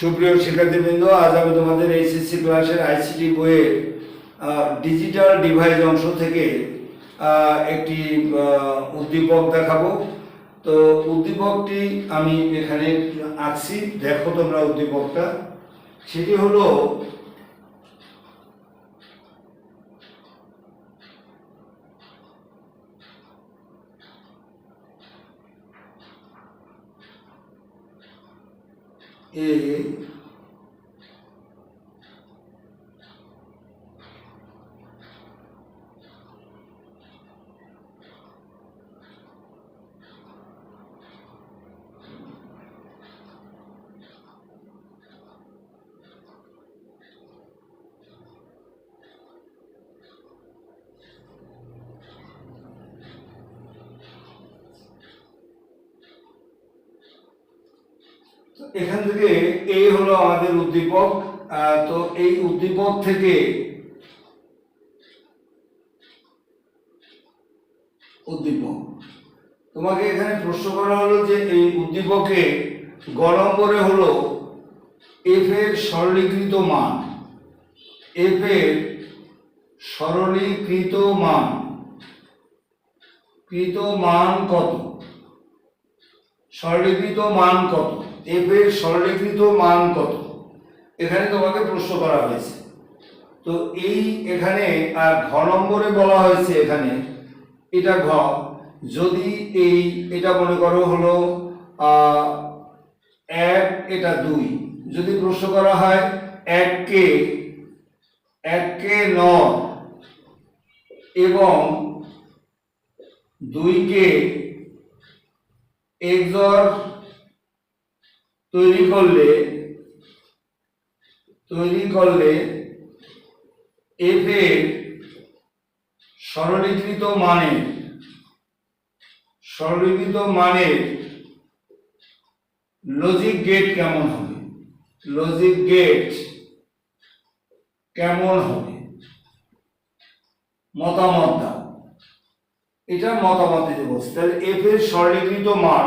সুপ্রিয় শিক্ষার্থীবৃন্দ, আজ আমি তোমাদের এইচএসসি ক্লাসের আইসিটি বইয়ের ডিজিটাল ডিভাইস অংশ থেকে একটি উদ্দীপক দেখাবো। তো উদ্দীপকটি আমি এখানে আঁকছি। দেখো তোমরা উদ্দীপকটা। সেটি হলো এ তো এখান থেকে এই হলো আমাদের উদ্দীপক তো এই উদ্দীপক থেকে উদ্দীপক। তোমাকে এখানে প্রশ্ন করা হলো যে এই উদ্দীপকে গ নম্বরে হলো এফ এর সরলীকৃত মান। এফ এর সরলীকৃত মান। কৃত মান কত? সরলীকৃত মান কত? এফ এর সরলীকৃত মান কত? এখানে তোমাকে প্রশ্ন করা হয়েছে। তো এই এখানে আর ঘ নম্বরে বলা হয়েছে এখানে, এটা ঘ। যদি এই, এটা মনে করো হলো এক, এটা দুই। যদি প্রশ্ন করা হয়, এক কে এক কে ন এবং দুই কে এক্সর তৈরি করলে তৈরি করলে এফ এর সরলীকৃত মানের সরলীকৃত মানের লজিক গেট কেমন হবে? লজিক গেট কেমন হবে? মতামত দাও। এটা মতামত দিতে বলছি। তাহলে এফ এর সরলীকৃত মান,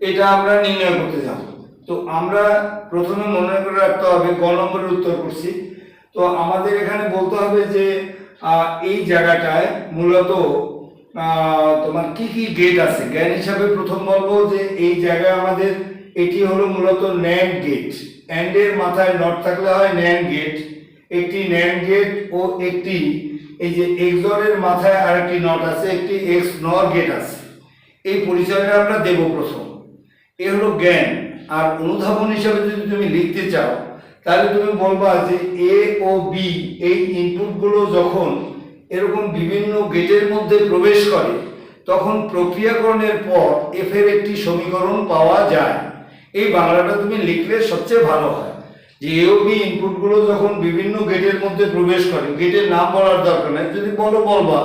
এটা আমরা নির্ণয় করতে যাব। তো আমরা প্রথমে মনে করে রাখতে হবে গ নম্বরের উত্তর করছি। তো আমাদের এখানে বলতে হবে যে এই জায়গাটায় মূলত তোমার কি কি গেট আছে? জ্ঞান হিসাবে প্রথম বলব যে, এই জায়গায় আমাদের এটি হলো মূলত ন্যান্ড গেট অ্যান্ডের মাথায় নট থাকলে হয় ন্যান্ড গেট একটি ন্যান্ড গেট ও একটি, এই যে এক্সরের মাথায় আরেকটি নট আছে, একটি এক্স নর গেট আছে। এই পরিচয়টা আমরা দেব প্রথম। এ হলো জ্ঞান। আর অনুধাবন হিসাবে যদি তুমি লিখতে চাও, তাহলে তুমি বলবা যে এ ও বি এই ইনপুটগুলো যখন এরকম বিভিন্ন গেটের মধ্যে প্রবেশ করে, তখন প্রক্রিয়াকরণের পর এফ এর একটি সমীকরণ পাওয়া যায়। এই বাংলাটা তুমি লিখলে সবচেয়ে ভালো হয়। যে এ ও বি ইনপুটগুলো যখন বিভিন্ন গেটের মধ্যে প্রবেশ করে, গেটের নাম বলার দরকার নেই, যদি বলো বলবা,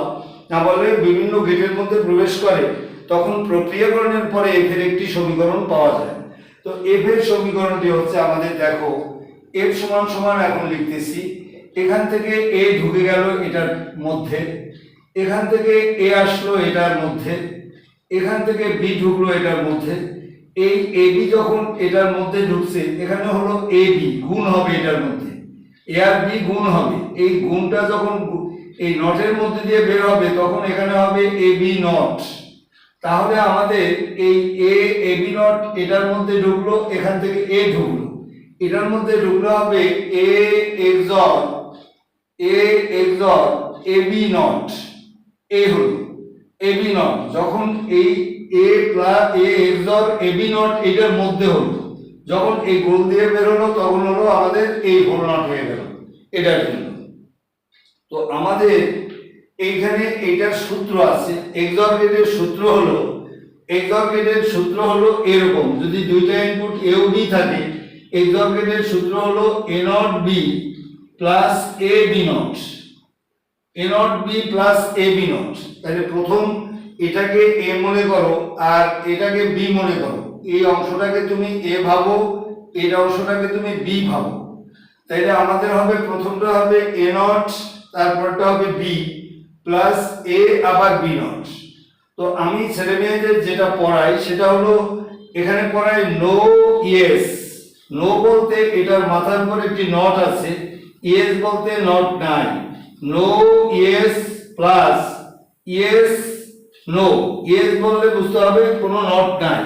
না বলে বিভিন্ন গেটের মধ্যে প্রবেশ করে, তখন প্রক্রিয়াকরণের পরে এফ এর একটি সমীকরণ পাওয়া যায়। তো এফ এর সমীকরণটি হচ্ছে আমাদের, দেখো এফ সমান সমান এখন লিখতেছি। এখান থেকে এ ঢুকে গেল এটার মধ্যে। এখান থেকে এ আসলো এটার মধ্যে। এখান থেকে বি ঢুকলো এটার মধ্যে। এই এ বি যখন এটার মধ্যে ঢুকছে, এখানে হলো এ বি গুণ হবে এটার মধ্যে। এ আর বি গুণ হবে। এই গুণটা যখন এই নটের মধ্যে দিয়ে বের হবে, তখন এখানে হবে এ বি নট। তাহলে আমাদের এই এ এ বি নট এটার মধ্যে ঢুকলো, এখান থেকে এ ঢুকলো। এটার মধ্যে ঢুকলো হবে A XOR A XOR A B not A হলো এ নট যখন এই A plus A XOR A B not এটার মধ্যে হলো, যখন এই গোল দিয়ে বেরোলো, তখন হলো আমাদের এই হোল নট হয়ে গেল। এটার জন্য। তো আমাদের এইখানে এটার সূত্র আছে এক্সর গেটের সূত্র হলো এক্সর গেটের সূত্র হলো এরকম, যদি দুইটা ইনপুট এ ও বি থাকে এক্সর গেটের সূত্র হলো A not B plus A B not A not B plus A B not তাহলে প্রথম এটাকে এ মনে করো আর এটাকে বি মনে করো, এই অংশটাকে তুমি এ ভাবো, এই অংশটাকে তুমি বি ভাবো তাইলে আমাদের হবে, প্রথমটা হবে এ নট তারপরটা হবে বি প্লাস এ আবার বি নট তো আমি ছেলে মেয়েদের যেটা পড়াই, সেটা হলো এখানে পড়াই নো ইয়েস নো বলতে এটার মাথার উপর একটি নট আছে ইয়েস বলতে নট নাই। No yes plus yes no yes বললে বুঝতে হবে কোনো নট নাই।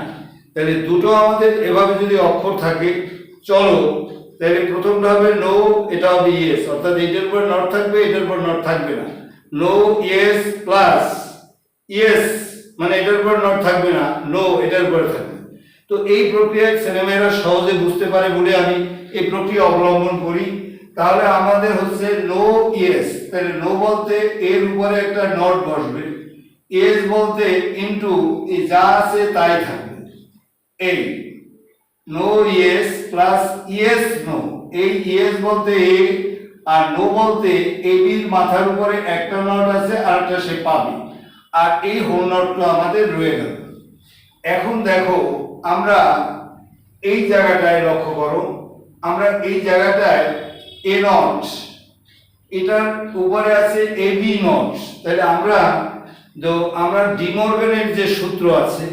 তাহলে দুটো আমাদের এভাবে যদি অক্ষর থাকে, চলো, তাহলে প্রথমটা হবে নো এটা হবে ইয়েস অর্থাৎ এটার উপর নট থাকবে, এটার উপর নট থাকবে না। নো ইয়েস প্লাস ইয়েস মানে এটার উপর নট থাকবে না। নো এটার উপর থাকবে। তো এই প্রক্রিয়ায় ছেলেমেয়েরা সহজে বুঝতে পারে বলে আমি এই প্রক্রিয়া অবলম্বন করি। তাহলে আমাদের হচ্ছে নো ইয়েস তাহলে নো বলতে এর উপরে একটা নট বসবে। ইয়েস বলতে ইনটু যা আছে তাই থাকবে। এই no yes plus yes no এই ইয়েস বলতে এ আর নো বলতে এবির মাথার উপরে একটা নট আছে আর একটা সে পাবে আর এই হোল নটটা আমাদের রয়ে গেল। এখন দেখো, আমরা এই জায়গাটায় লক্ষ্য করো। আমরা এই জায়গাটায় এ নট, এটার উপরে আছে এ বি নট। তাহলে আমরা তো আমরা ডিমর্গানের যে সূত্র আছে,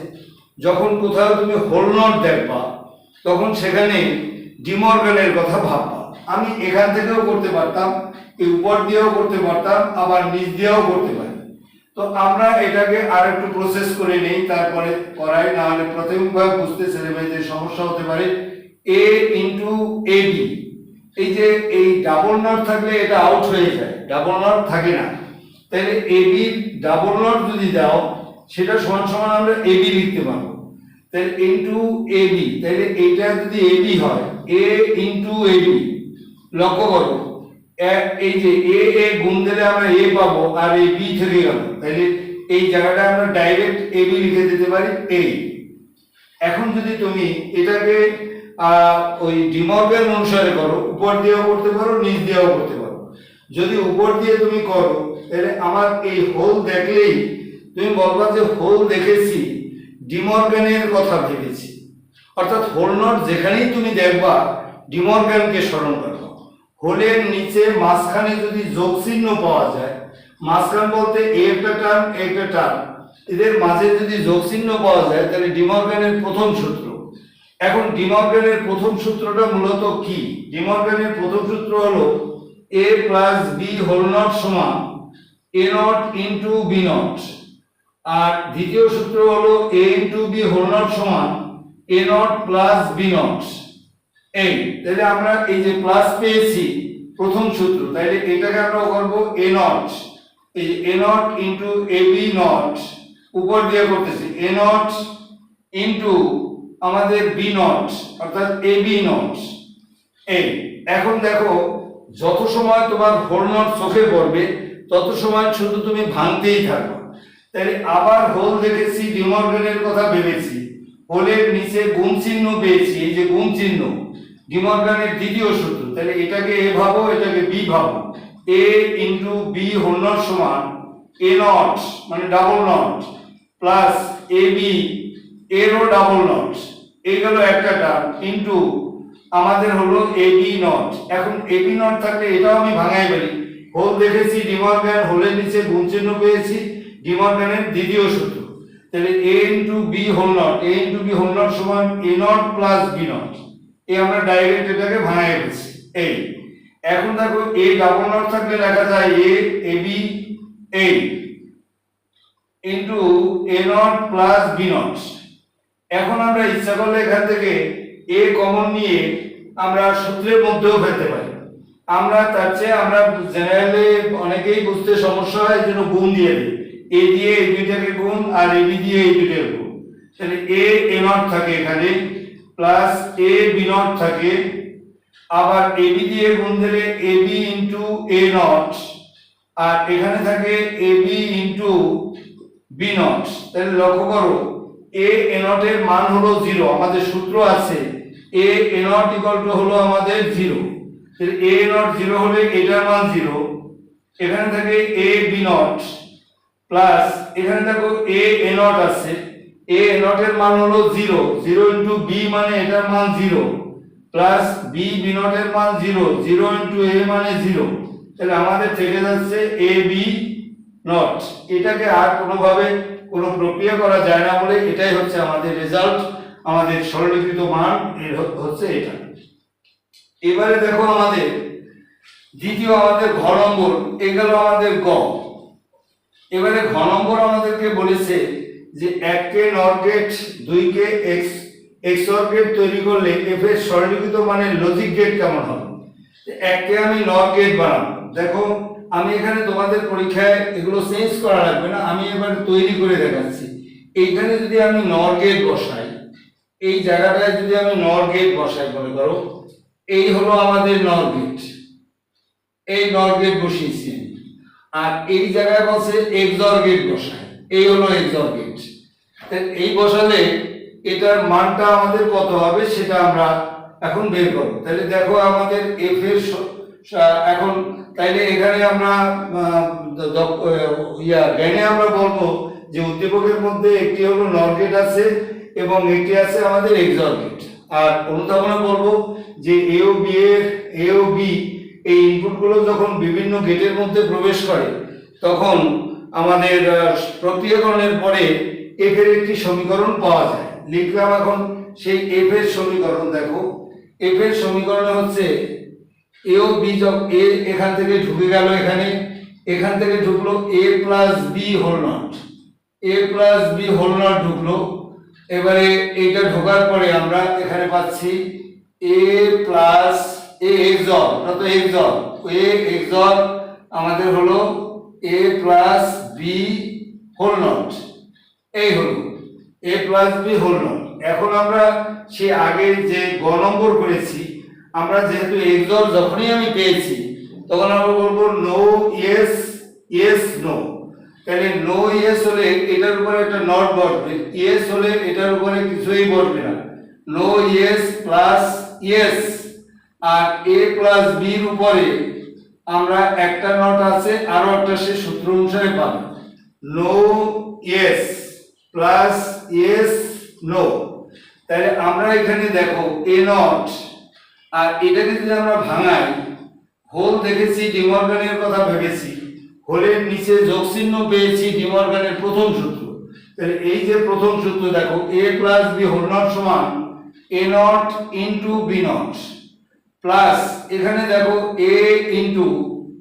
যখন কোথাও তুমি হোল নট দেখবা, তখন সেখানে ডিমর্গানের কথা ভাববা। আমি এখান থেকেও করতে পারতাম উপর দিয়েও করতে পারতাম, আবার নিচ দিয়েও করতে পারি। তো আমরা এটাকে আর একটু প্রসেস করে নেই, তারপরে করাই না হলে প্রাথমিকভাবে বুঝতে ছেলেমেয়েদের সমস্যা হতে পারে এ ইন্টু এ বি এই যে এই ডাবল নট থাকলে এটা আউট হয়ে যায় ডাবল নট থাকে না। তাহলে এ বি ডাবল নট যদি দাও, সেটা সমান সমান আমরা এ বি লিখতে পারব। তাহলে ইন্টু এ বি তাহলে এইটা যদি এ বি হয় এ ইন্টু এ বি লক্ষ্য করো এই যে এ এ গুণ দিলে আমরা এ পাবো আর এই বি থেকে গেল। তাহলে এই জায়গাটা আমরা ডাইরেক্ট এ বি লিখে দিতে পারি এই এখন যদি তুমি এটাকে ওই ডিমর্গেন অনুসারে করো, উপর দিয়েও করতে পারো, নিচ দিয়েও করতে পারো। যদি উপর দিয়ে তুমি করো তাহলে আমার এই হোল দেখলেই তুমি বলবা যে হোল দেখেছি, ডিমর্গানের কথা ভেবেছি। অর্থাৎ হোল নট যেখানেই তুমি দেখবা, ডিমর্গানকে স্মরণ করো হোলের নিচে মাঝখানে যদি যোগ চিহ্ন পাওয়া যায়, মাঝখান বলতে একটা টার্ম একটা টার্ম এদের মাঝে যদি যোগ চিহ্ন পাওয়া যায়, তাহলে ডিমর্গানের প্রথম সূত্র। এখন ডিমর্গানের প্রথম সূত্রটা মূলত কি? ডিমর্গানের প্রথম সূত্র হলো A plus B whole not সমান A not into B not. আর দ্বিতীয় সূত্র হলো A into B whole not সমান A not plus B not. এই, তাহলে আমরা এই যে প্লাস পেয়েছি, প্রথম সূত্র, তাহলে এটাকে আমরা করব এ নট এই A not into A B not উপর দিয়ে করতেছি। এ নট ইন্টু আমাদের বি নট অর্থাৎ এ বি নট এই, এখন দেখো, যত সময় তোমার হোল নট চোখে পড়বে, তত সময় শুধু তুমি ভাঙতেই থাকো। তাহলে আবার হোল দেখেছি ডিমর্গানের কথা ভেবেছি। হোলের নিচে গুণ চিহ্ন পেয়েছি, এই যে গুণ চিহ্ন। ডিমর্গানের দ্বিতীয় সূত্র। তাহলে এটাকে এ ভাবো, এটাকে বি ভাবো। A into B whole not সমান এ নট মানে double not, plus A B এরও ডাবল নট। এই গেল একটা টার্ম, ইন্টু আমাদের হলো এ বি নট। এখন এ বি নট থাকলে এটাও আমি ভাঙাই পারি হোল দেখেছি ডিমর্গান হোলের নিচে গুণ চিহ্ন পেয়েছি ডিমর্গানের দ্বিতীয় সূত্র। তাহলে A into B whole not, A into B whole not সমান A not plus B not. এ আমরা ডাইরেক্ট এটাকে ভাঙাই পেয়েছি এই। এখন দেখো এ ডাবল নট থাকলে লেখা যায় এ এ বি এই into A not plus B not এখন আমরা ইচ্ছা করলে এখান থেকে এ কমন নিয়ে আমরা সূত্রের মধ্যেও ফেলতে পারি। আমরা তার চেয়ে আমরা জেনারেলি অনেকেই বুঝতে সমস্যা হয়, এই জন্য গুণ দিয়ে দিই। এ দিয়ে এই দুইটাকে গুণ আর এ বি দিয়ে এই দুইটাকে গুণ। তাহলে এ এ নট থাকে এখানে। প্লাস এ বি নট থাকে, আবার এ বি দিয়ে গুণ দিলে A B into A not আর এখানে থাকে A B into B not তাহলে লক্ষ্য করো এ এ নটের মান হলো জিরো আমাদের সূত্র আছে A A not equal to হলো আমাদের জিরো এ নট জিরো হলে এটার মান জিরো এখানে থাকে এ বি নট প্লাস এখানে দেখো এ এ নট আছে। এ এ নটের মান হলো জিরো জিরো ইন্টু বি মানে এটার মান জিরো প্লাস বি বি নটের মান জিরো জিরো ইন্টু এ মানে জিরো তাহলে আমাদের থেকে যাচ্ছে এ বি নট এটাকে আর কোনোভাবে কোনো প্রক্রিয়া করা যায় না বলে এটাই হচ্ছে আমাদের রেজাল্ট আমাদের সরলীকৃত মান এর হচ্ছে এটা। এবারে দেখো আমাদের দ্বিতীয় আমাদের ঘ নম্বর। এ গেল আমাদের গ। এবারে ঘ নম্বর আমাদেরকে বলেছে যে এক কে নর গেট দুই কে এক্স এক্স অর গেট তৈরি করলে এফ এর সরলীকৃত মানে লজিক গেট কেমন হবে? এক আমি নর গেট বানাবো। দেখো, আমি এখানে তোমাদের পরীক্ষায় এগুলো চেঞ্জ করা লাগবে না, আমি এবার তৈরি করে দেখাচ্ছি। এইখানে যদি আমি নর গেট বসাই, এই জায়গাটায় যদি আমি নর গেট বসাই, মনে করো, এই হলো আমাদের নর গেট। এই নর গেট বসিয়েছি আর এই জায়গায় বসে এক্সর গেট বসায় এই হলো এক্সর গেট এই বসালে এটার মানটা আমাদের কত হবে সেটা আমরা এখন বের করব। তাহলে দেখো আমাদের এফ এর এখন তাইলে এখানে আমরা ইয়া, জ্ঞানে আমরা বলব যে উদ্দীপকের মধ্যে একটি হলো নর গেট আছে এবং একটি আছে আমাদের এক্সর গেট আর অনুধাবনে বলব যে এ ও বি এর এ ও বি এই ইনপুটগুলো যখন বিভিন্ন গেটের মধ্যে প্রবেশ করে, তখন আমাদের প্রক্রিয়াকরণের পরে এফ এর একটি সমীকরণ পাওয়া যায়। লিখলাম এখন সেই এফ এর সমীকরণ, দেখো। এফ এর সমীকরণ হচ্ছে এ ও বি যখন এ এখান থেকে ঢুকে গেল এখানে, এখান থেকে ঢুকলো A plus B whole not A plus B whole not ঢুকলো। এবারে এইটা ঢোকার পরে আমরা এখানে পাচ্ছি এ প্লাস এ এক্সল ওটা তো এক্সল এ এক্সল আমাদের হলো A plus B whole not এই হলো A plus B whole not এখন আমরা সে আগে যে গ নম্বর করেছি, আমরা যেহেতু এক্সল যখনই আমি পেয়েছি, তখন আমরা বলব নো ইয়েস ইয়েস নো তাহলে নো ইয়েস হলে এটার উপরে একটা নট বসবে ইয়েস হলে এটার উপরে কিছুই বসবে না। নো ইয়েস প্লাস ইয়েস আর এ প্লাস বির উপরে আমরা একটা নট আছে, আরও একটা সে সূত্র অনুসারে পাবো। No yes plus yes no তাহলে আমরা এখানে দেখো এ নট আর এটাকে যদি আমরা ভাঙাই হোল দেখেছি, ডিমর্গানের কথা ভেবেছি হোলের নিচে যোগচিহ্ন পেয়েছি, ডিমর্গানের প্রথম সূত্র। তাহলে এই যে প্রথম সূত্র দেখো A plus B whole not সমান A not into B not plus এখানে দেখো এ ইন্টু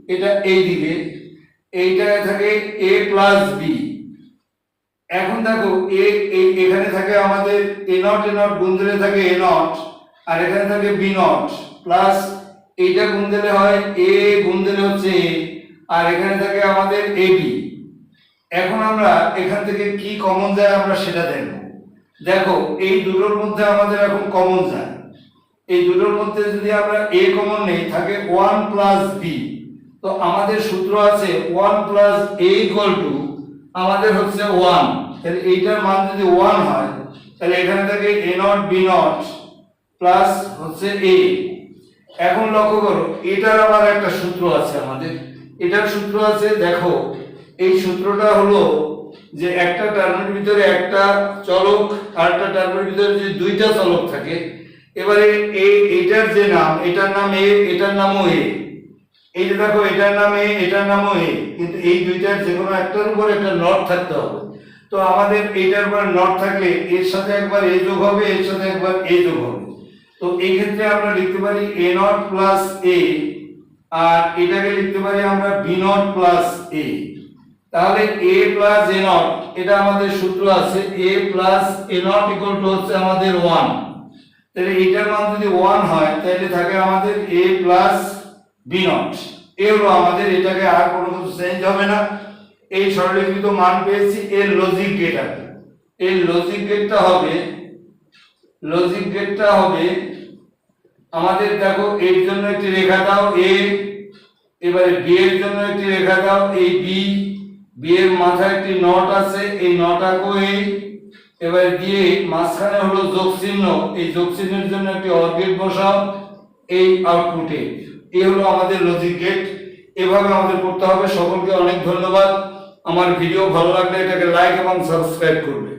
এটা এই দিকে এইটায় থাকে এ প্লাস বি এখন দেখো এ এখানে থাকে আমাদের এ নট এ নট গুণ থাকে এ নট আর এখানে থাকে বি নট প্লাস এইটা গুণ হয় এ গুণ দিলে হচ্ছে এ আর এখানে থাকে আমাদের এ বি এখন আমরা এখান থেকে কি কমন যায় আমরা সেটা দেখব। দেখো, এই দুটোর মধ্যে আমাদের এখন কমন যায়। এই দুটোর মধ্যে যদি আমরা এ কমন নেই, থাকে ওয়ান প্লাস তো আমাদের সূত্র আছে ওয়ান প্লাস এ টু আমাদের হচ্ছে ওয়ান তাহলে এইটার মান যদি ওয়ান হয়, তাহলে এখানে থাকে A not B not plus হচ্ছে এ এখন লক্ষ্য করো, এটার আবার একটা সূত্র আছে আমাদের। এটার সূত্র আছে, দেখো, এই সূত্রটা হলো যে একটা টার্মের ভিতরে একটা চলক আর একটা টার্মের ভিতরে যদি দুইটা চলক থাকে এবারে এই এটার যে নাম, এটার নাম এ, এটার নামও এ। এই যে দেখো, এটার নাম এ, এটার নামও এ। কিন্তু এই দুইটার যে কোনো একটার উপর একটা নট থাকতে হবে। তো আমাদের এইটার উপর নট থাকলে এর সাথে একবার এ যোগ হবে, এর সাথে একবার এ যোগ হবে। তো এই ক্ষেত্রে আমরা লিখতে পারি এ নট প্লাস এ, আর এটাকে লিখতে পারি আমরা বি নট প্লাস এ। তাহলে এ প্লাস এ নট, এটা আমাদের সূত্র আছে, A plus A not equal to হচ্ছে আমাদের ওয়ান। তাহলে এটার মান যদি ওয়ান হয়, তাহলে থাকে আমাদের A plus B not A হলো আমাদের এটাকে আর কোনো কিছু চেঞ্জ হবে না। এই সরলীকৃত মান পেয়েছি এর লজিক গেট আছে এর লজিক গেটটা হবে লজিক গেটটা হবে, আমাদের দেখো এর জন্য একটি রেখা দাও এ এবারে বি এর জন্য একটি রেখা দাও, এই বি বি এর মাথায় একটি নট আছে, এই নট আঁকো এই এবারে দিয়ে মাঝখানে হলো যোগ চিহ্ন। এই যোগ চিহ্নের জন্য একটি অর গেট বসাও, এই আউটপুটে এই হলো আমাদের লজিক গেট এভাবে আমাদের করতে হবে। সকলকে অনেক ধন্যবাদ। আমার ভিডিও ভালো লাগলে এটাকে লাইক এবং সাবস্ক্রাইব করবে।